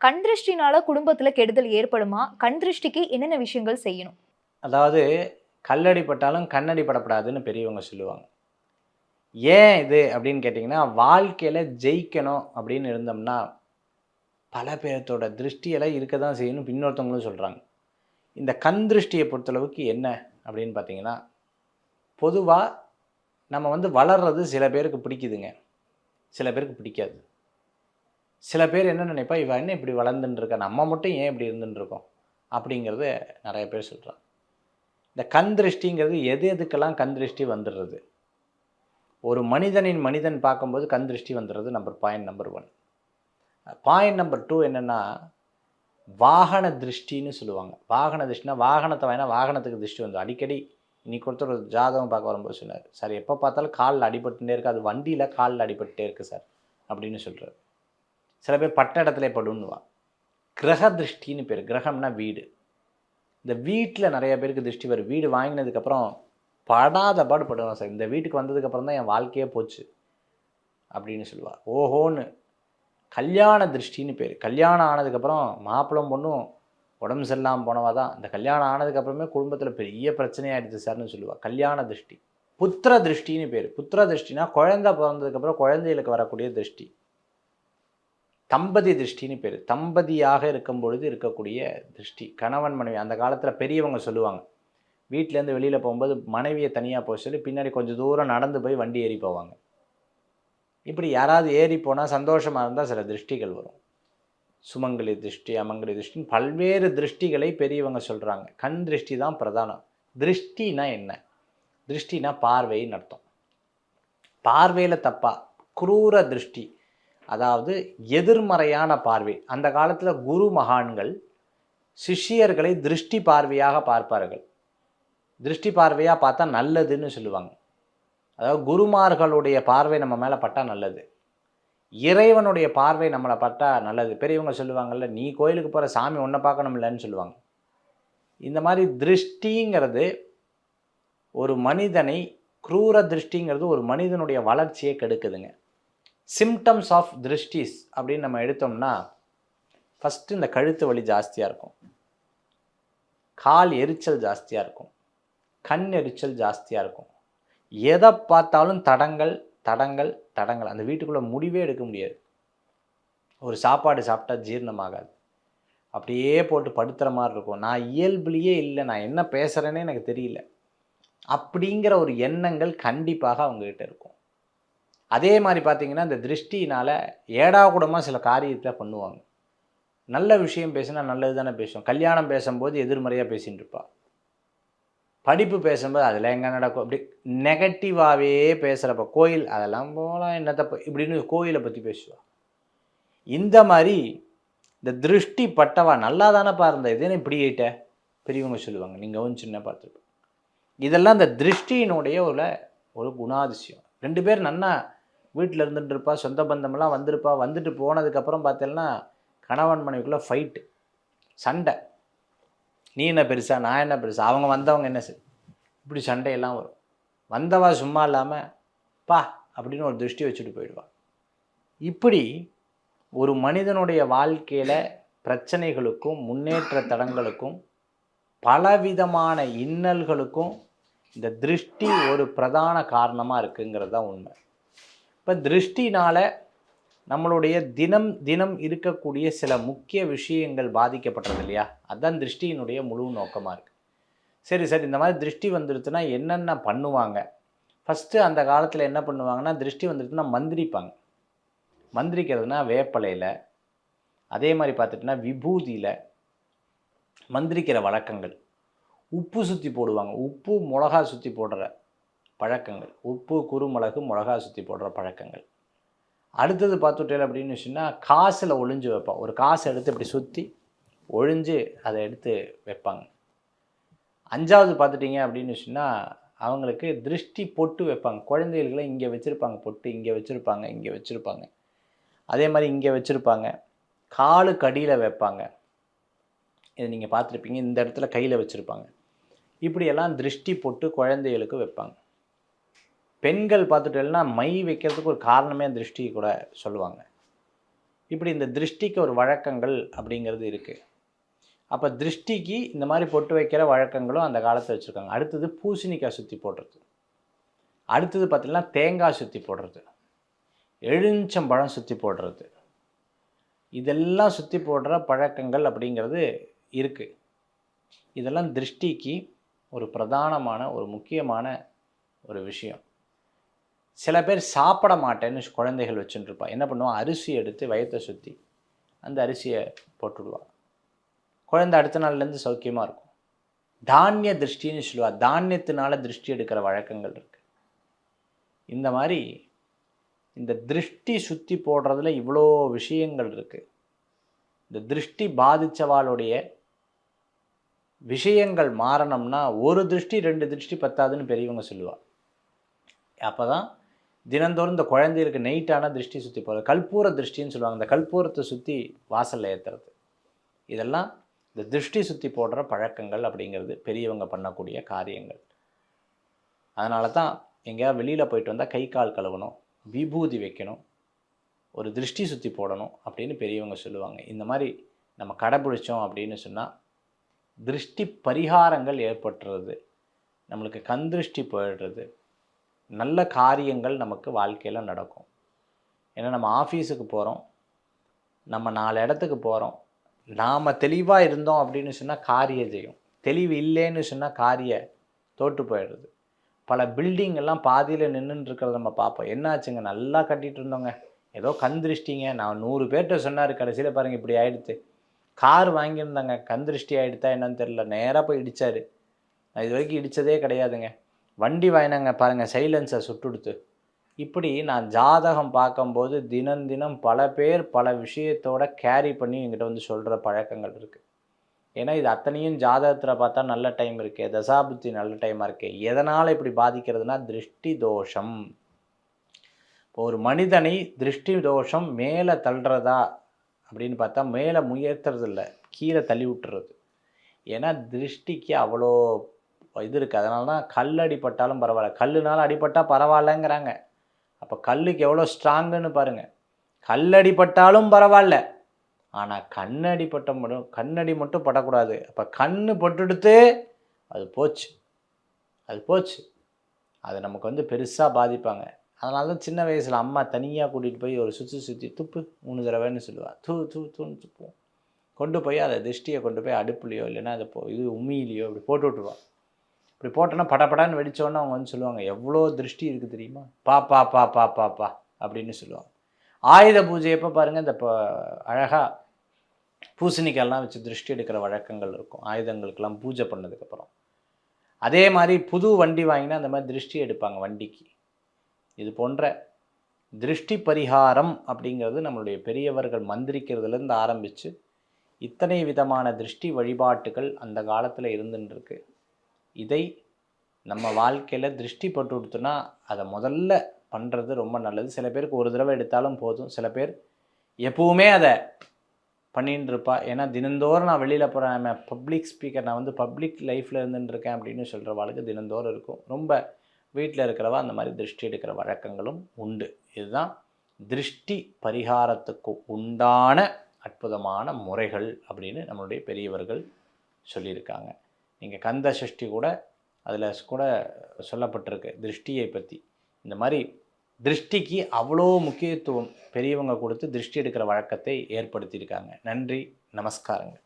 கண் திருஷ்டினால குடும்பத்தில் கெடுதல் ஏற்படுமா? கண் திருஷ்டிக்கு என்னென்ன விஷயங்கள் செய்யணும்? அதாவது கல்லடி பட்டாலும் கண்ணடி படப்படாதுன்னு பெரியவங்க சொல்லுவாங்க. ஏன் இது அப்படின்னு கேட்டிங்கன்னா வாழ்க்கையில் ஜெயிக்கணும் அப்படின்னு இருந்தோம்னா பல பேர்த்தோட திருஷ்டியெல்லாம் இருக்க தான் செய்யணும் இன்னொருத்தவங்களும் சொல்கிறாங்க இந்த கண் திருஷ்டியை பொறுத்தளவுக்கு என்ன அப்படின்னு பார்த்தீங்கன்னா பொதுவாக நம்ம வந்து வளர்றது சில பேருக்கு பிடிக்குதுங்க. சில பேருக்கு பிடிக்காது. சில பேர் என்ன நினைப்பா இவன் என்ன இப்படி வளர்ந்துட்டுருக்கா நம்ம மட்டும் ஏன் இப்படி இருந்துட்டுருக்கோம் அப்படிங்கிறத நிறைய பேர் சொல்கிறாங்க இந்த கண் திருஷ்டிங்கிறது எது எதுக்கெல்லாம் கண் திருஷ்டி வந்துடுறது? ஒரு மனிதனின் மனிதன் பார்க்கும்போது கண் திருஷ்டி வந்துடுறது number point number one point number two என்னென்னா வாகன திருஷ்டின்னு சொல்லுவாங்க. வாகன திருஷ்டினா வாகனத்தை வேணா வாகனத்துக்கு திருஷ்டி வந்து அடிக்கடி இன்னைக்கு ஒருத்தர் ஒரு ஜாதகம் பார்க்க வரும்போது சொன்னார். சார் எப்போ பார்த்தாலும் காலில் அடிபட்டுட்டே இருக்கு. அது வண்டியில் காலில் அடிபட்டுட்டே இருக்கு சார். அப்படின்னு சொல்கிறார் சில பேர் பட்ட இடத்துல படுன்னுவா. கிரக திருஷ்டின்னு பேர். கிரகம்னா வீடு. இந்த வீட்டில் நிறைய பேருக்கு திருஷ்டி வரும். வீடு வாங்கினதுக்கப்புறம் படாத பாடு படுவான் சார். இந்த வீட்டுக்கு வந்ததுக்கப்புறம் தான் என் வாழ்க்கையே போச்சு அப்படின்னு சொல்லுவாள் ஓஹோன்னு. கல்யாண திருஷ்டின்னு பேர். கல்யாணம் ஆனதுக்கப்புறம் மாப்பிளம் பொண்ணும் உடம்பு சரியில்லாமல் போனவா தான். இந்த கல்யாணம் ஆனதுக்கப்புறமே குடும்பத்தில் பெரிய பிரச்சனையாயிடுச்சு சார்னு சொல்லுவாள் கல்யாண திருஷ்டி. புத்திர திருஷ்டின்னு பேர். புத்திர திருஷ்டினா குழந்தை பிறந்ததுக்கப்புறம் குழந்தைகளுக்கு வரக்கூடிய திருஷ்டி. தம்பதி திருஷ்டின்னு பேர். தம்பதியாக இருக்கும் பொழுது இருக்கக்கூடிய திருஷ்டி. கணவன் மனைவி அந்த காலத்தில் பெரியவங்க சொல்லுவாங்க. வீட்டிலேருந்து வெளியில் போகும்போது மனைவியை தனியாக போக சொல்லி பின்னாடி கொஞ்சம் தூரம் நடந்து போய் வண்டி ஏறி போவாங்க. இப்படி யாராவது ஏறி போனால் சந்தோஷமாக இருந்தால் சில திருஷ்டிகள் வரும். சுமங்கலி திருஷ்டி அமங்கலி திருஷ்டின்னு பல்வேறு திருஷ்டிகளை பெரியவங்க சொல்கிறாங்க கண் திருஷ்டி தான் பிரதானம். திருஷ்டினா என்ன? திருஷ்டினா பார்வைன்னு அர்த்தம். பார்வையில் தப்பா. குரூர திருஷ்டி. அதாவது எதிர்மறையான பார்வை. அந்த காலத்தில் குரு மகான்கள் சிஷ்யர்களை திருஷ்டி பார்வையாக பார்ப்பார்கள். திருஷ்டி பார்வையாக பார்த்தா நல்லதுன்னு சொல்லுவாங்க. அதாவது குருமார்களுடைய பார்வை நம்ம மேலே பட்டால் நல்லது. இறைவனுடைய பார்வை நம்மளை பட்டால் நல்லது. பெரியவங்க சொல்லுவாங்கள்ல நீ கோயிலுக்கு போகிற சாமி ஒன்றை பார்க்கணும் இல்லைன்னு சொல்லுவாங்க. இந்த மாதிரி திருஷ்டிங்கிறது ஒரு மனிதனை குரூர திருஷ்டிங்கிறது ஒரு மனிதனுடைய வளர்ச்சியை கெடுக்குதுங்க. சிம்டம்ஸ் ஆஃப் திருஷ்டிஸ் அப்படின்னு நம்ம எடுத்தோம்னா ஃபஸ்ட்டு இந்த கழுத்து வலி ஜாஸ்தியாக இருக்கும். கால் எரிச்சல் ஜாஸ்தியாக இருக்கும். கண் எரிச்சல் ஜாஸ்தியாக இருக்கும். எதை பார்த்தாலும் தடங்கள் தடங்கள் தடங்கள். அந்த வீட்டுக்குள்ளே முடிவே எடுக்க முடியாது. ஒரு சாப்பாடு சாப்பிட்டா ஜீரணமாகாது. அப்படியே போட்டு படுத்துகிற மாதிரி இருக்கும். நான் இயல்புலேயே இல்லை. நான் என்ன பேசுகிறேன்னே எனக்கு தெரியல. அப்படிங்கிற ஒரு எண்ணங்கள் கண்டிப்பாக அவங்கக்கிட்ட இருக்கும். அதே மாதிரி பார்த்தீங்கன்னா இந்த திருஷ்டினால் ஏடாகூடமாக சில காரியத்தை பண்ணுவாங்க. நல்ல விஷயம் பேசினா நல்லது தானே பேசுவோம் கல்யாணம் பேசும்போது எதிர்மறையாக பேசிகிட்டு இருப்பாள் படிப்பு பேசும்போது அதில் எங்கே நடக்கும்? அப்படி நெகட்டிவாகவே பேசுகிறப்ப கோயில் அதெல்லாம் போகலாம் என்ன தப்பு? இப்படின்னு கோயிலை பற்றி பேசுவாள் இந்த மாதிரி இந்த திருஷ்டி பட்டவா நல்லா தானேப்பா இருந்த? இதே இப்படி ஆயிட்ட? பெரியவங்க சொல்லுவாங்க. நீங்கள் வந்து சின்ன பார்த்துருப்போம் இதெல்லாம் இந்த திருஷ்டியினுடைய ஒரு ஒரு குணாதிசயம். ரெண்டு பேர் நன்னா வீட்டில் இருந்துட்டு இருப்பா சொந்த பந்தமெல்லாம் வந்திருப்பா. வந்துட்டு போனதுக்கப்புறம் பார்த்தேன்னா கணவன் மனைவிக்குள்ளே ஃபைட்டு சண்டை. நீ என்ன பெருசா நான் என்ன பெருசா? அவங்க வந்தவங்க என்ன செய் இப்படி சண்டையெல்லாம் வரும். வந்தவா சும்மா இல்லாமல் பா அப்படின்னு ஒரு திருஷ்டி வச்சுட்டு போயிடுவா. இப்படி ஒரு மனிதனுடைய வாழ்க்கையில் பிரச்சனைகளுக்கும் முன்னேற்ற தடங்களுக்கும் பலவிதமான இன்னல்களுக்கும் இந்த திருஷ்டி ஒரு பிரதான காரணமாக இருக்குங்கிறது தான் உண்மை. இப்போ திருஷ்டினால் நம்மளுடைய தினம் தினம் இருக்கக்கூடிய சில முக்கிய விஷயங்கள் பாதிக்கப்பட்டது இல்லையா? அதுதான் திருஷ்டியினுடைய முழு நோக்கமாக இருக்குது சரி சரி இந்த மாதிரி திருஷ்டி வந்துடுச்சுன்னா என்னென்ன பண்ணுவாங்க? ஃபஸ்ட்டு அந்த காலத்தில் என்ன பண்ணுவாங்கன்னா திருஷ்டி வந்துடுச்சுன்னா மந்திரிப்பாங்க. மந்திரிக்கிறதுனா வேப்பலையில் அதே மாதிரி பார்த்துட்டுனா விபூதியில் மந்திரிக்கிற வழக்கங்கள். உப்பு சுற்றி போடுவாங்க. உப்பு மிளகா சுற்றி போடுற பழக்கங்கள். உப்பு குறுமிளகு மிளகா சுற்றி போடுற பழக்கங்கள். அடுத்தது பார்த்துட்டேன் அப்படின்னு வச்சுன்னா காசில் ஒளிஞ்சு வைப்பான் ஒரு காசை எடுத்து இப்படி சுற்றி ஒழிஞ்சு அதை எடுத்து வைப்பாங்க. அஞ்சாவது பார்த்துட்டிங்க அப்படின்னு வச்சுன்னா அவங்களுக்கு திருஷ்டி பொட்டு வைப்பாங்க. குழந்தைகளுக்குலாம் இங்கே வச்சுருப்பாங்க. பொட்டு இங்கே வச்சுருப்பாங்க இங்கே வச்சுருப்பாங்க. அதே மாதிரி இங்கே வச்சுருப்பாங்க. காலுக்கு அடியில் வைப்பாங்க. இதை நீங்கள் பார்த்துருப்பீங்க. இந்த இடத்துல கையில் வச்சுருப்பாங்க. இப்படியெல்லாம் திருஷ்டி பொட்டு குழந்தைகளுக்கு வைப்பாங்க. பெண்கள் பார்த்துட்டோம்னா மை வைக்கிறதுக்கு ஒரு காரணமே திருஷ்டி கூட சொல்லுவாங்க. இப்படி இந்த திருஷ்டிக்கு ஒரு வழக்கங்கள் அப்படிங்கிறது இருக்குது அப்போ திருஷ்டிக்கு இந்த மாதிரி பொட்டு வைக்கிற வழக்கங்களும் அந்த காலத்தில் வச்சுருக்காங்க. அடுத்தது பூசணிக்காய் சுற்றி போடுறது. அடுத்தது பார்த்திங்கன்னா தேங்காய் சுற்றி போடுறது. எலுமிச்சம்பழம் சுற்றி போடுறது. இதெல்லாம் சுற்றி போடுற பழக்கங்கள் அப்படிங்கிறது இருக்குது இதெல்லாம் திருஷ்டிக்கு ஒரு பிரதானமான ஒரு முக்கியமான ஒரு விஷயம். சில பேர் சாப்பிட மாட்டேன்னு குழந்தைகள் வச்சுட்டுருப்பா என்ன பண்ணுவான்? அரிசி எடுத்து வயத்தை சுற்றி அந்த அரிசியை போட்டுடுவா குழந்தை அடுத்த நாள்லேருந்து சௌக்கியமாக இருக்கும். தானிய திருஷ்டின்னு சொல்லுவாள் தானியத்தினால திருஷ்டி எடுக்கிற வழக்கங்கள் இருக்குது இந்த மாதிரி இந்த திருஷ்டி சுற்றி போடுறதுல இவ்வளோ விஷயங்கள் இருக்குது இந்த திருஷ்டி பாதித்தவாளுடைய விஷயங்கள் மாறணும்னா ஒரு திருஷ்டி ரெண்டு திருஷ்டி பத்தாதுன்னு பெரியவங்க சொல்லுவாள் அப்போ தான் தினந்தோறும் இந்த குழந்தைகளுக்கு நைட்டான திருஷ்டி சுற்றி போகிறது கற்பூர திருஷ்டின்னு சொல்லுவாங்க. இந்த கற்பூரத்தை சுற்றி வாசலில் ஏற்றுறது இதெல்லாம் இந்த திருஷ்டி சுற்றி போடுற பழக்கங்கள் அப்படிங்கிறது பெரியவங்க பண்ணக்கூடிய காரியங்கள். அதனால தான் எங்கேயாவது வெளியில் போயிட்டு வந்தால் கை கால் கழுவணும் விபூதி வைக்கணும் ஒரு திருஷ்டி சுற்றி போடணும் அப்படின்னு பெரியவங்க சொல்லுவாங்க. இந்த மாதிரி நம்ம கடைபிடிச்சோம் அப்படின்னு சொன்னால் திருஷ்டி பரிகாரங்கள் ஏற்பட்டுறது நம்மளுக்கு கண் திருஷ்டி போயிடுறது நல்ல காரியங்கள் நமக்கு வாழ்க்கையில் நடக்கும். ஏன்னா நம்ம ஆஃபீஸுக்கு போகிறோம் நம்ம நாலு இடத்துக்கு போகிறோம் நாம் தெளிவாக இருந்தோம் அப்படின்னு சொன்னால் காரிய ஜெயம். தெளிவு இல்லைன்னு சொன்னால் காரிய தோற்று போயிடுது பல பில்டிங் எல்லாம் பாதியில் நின்றுட்டு இருக்கிறத நம்ம பார்ப்போம். என்னாச்சுங்க? நல்லா கட்டிகிட்டு இருந்தோங்க. ஏதோ கண் திருஷ்டிங்க. நான் நூறு பேர்கிட்ட சொன்னார் கடைசியில் பாருங்கள் இப்படி ஆயிடுத்து. கார் வாங்கியிருந்தாங்க. கண் திருஷ்டி ஆகிடுதா என்னன்னு தெரில நேராக போய் இடித்தார் நான் இது வரைக்கும் இடித்ததே கிடையாதுங்க. வண்டி வாங்கினாங்க பாருங்கள் சைலன்ஸை சுட்டுடுத்து. இப்படி நான் ஜாதகம் பார்க்கும்போது தினம் தினம் பல பேர் பல விஷயத்தோட கேரி பண்ணி என்கிட்ட வந்து சொல்கிற பழக்கங்கள் இருக்குது ஏன்னா இது அத்தனையும் ஜாதகத்தில் பார்த்தா நல்ல டைம் இருக்கே தசாபுத்தி நல்ல டைமாக இருக்கே. எதனால் இப்படி பாதிக்கிறதுனா திருஷ்டி தோஷம். இப்போ ஒரு மனிதனை திருஷ்டி தோஷம் மேலே தள்ளுறதா அப்படின்னு பார்த்தா மேலே முயர்த்துறது இல்லை கீழே தள்ளி விட்டுறது. ஏன்னா திருஷ்டிக்கு அவ்வளோ இது இருக்குது அதனால தான் கல் அடிப்பட்டாலும் பரவாயில்ல. கல்லுனால அடிப்பட்டால் பரவாயில்லங்கிறாங்க. அப்போ கல்லுக்கு எவ்வளோ ஸ்ட்ராங்குன்னு பாருங்கள் கல் அடிப்பட்டாலும் பரவாயில்ல. ஆனால் கண்ணடிப்பட்ட மட்டும் கண்ணடி மட்டும் படக்கூடாது. அப்போ கண் பட்டுடுத்து அது போச்சு. அது போச்சு. அது நமக்கு வந்து பெருசாக பாதிப்பாங்க. அதனால தான் சின்ன வயசில் அம்மா தனியாக கூட்டிகிட்டு போய் ஒரு சுற்றி சுற்றி துப்பு மூணு தடவைன்னு சொல்லுவாள் தூ தூ தூன்னு துப்புவோம். கொண்டு போய் அதை திருஷ்டியை கொண்டு போய் அடுப்புலையோ இல்லைன்னா அதை போ இது உமியிலையோ இப்படி போட்டு விட்ருவான் இப்படி போட்டோன்னா படப்படான்னு வெடித்தோன்னே அவங்க வந்து சொல்லுவாங்க எவ்வளோ திருஷ்டி இருக்குது தெரியுமா? பா பா பா பா பா பா அப்படின்னு சொல்லுவாங்க. ஆயுத பூஜை எப்போ பாருங்கள் இந்த இப்போ அழகாக பூசணிக்கெல்லாம் வச்சு திருஷ்டி எடுக்கிற வழக்கங்கள் இருக்கும் ஆயுதங்களுக்கெல்லாம் பூஜை பண்ணதுக்கப்புறம் அதே மாதிரி புது வண்டி வாங்கினா அந்த மாதிரி திருஷ்டி எடுப்பாங்க வண்டிக்கு. இது போன்ற திருஷ்டி பரிகாரம் அப்படிங்கிறது நம்மளுடைய பெரியவர்கள் மந்திரிக்கிறதுலேருந்து ஆரம்பித்து இத்தனை விதமான திருஷ்டி வழிபாட்டுகள் அந்த காலத்தில் இருந்துருக்கு இதை நம்ம வாழ்க்கையில் திருஷ்டி பட்டு கொடுத்தோன்னா அதை முதல்ல பண்ணுறது ரொம்ப நல்லது. சில பேருக்கு ஒரு தடவை எடுத்தாலும் போதும். சில பேர் எப்பவுமே அதை பண்ணின்னு இருப்பா. ஏன்னா தினந்தோறும் நான் வெளியில் போகிறேன் பப்ளிக் ஸ்பீக்கர் நான் வந்து பப்ளிக் லைஃப்பில் இருந்துட்டு இருக்கேன் அப்படின்னு சொல்கிறவாளுக்கு தினந்தோறும் இருக்கும். ரொம்ப வீட்டில் இருக்கிறவா அந்த மாதிரி திருஷ்டி எடுக்கிற வழக்கங்களும் உண்டு. இதுதான் திருஷ்டி பரிகாரத்துக்கு உண்டான அற்புதமான முறைகள் அப்படின்னு நம்மளுடைய பெரியவர்கள் சொல்லியிருக்காங்க. நீங்கள் கந்த சஷ்டி கூட அதில் கூட சொல்லப்பட்டிருக்கு திருஷ்டியை பற்றி இந்த மாதிரி திருஷ்டிக்கு அவ்வளோ முக்கியத்துவம் பெரியவங்க கொடுத்து திருஷ்டி எடுக்கிற வழக்கத்தை ஏற்படுத்தியிருக்காங்க. நன்றி நமஸ்காரங்கள்.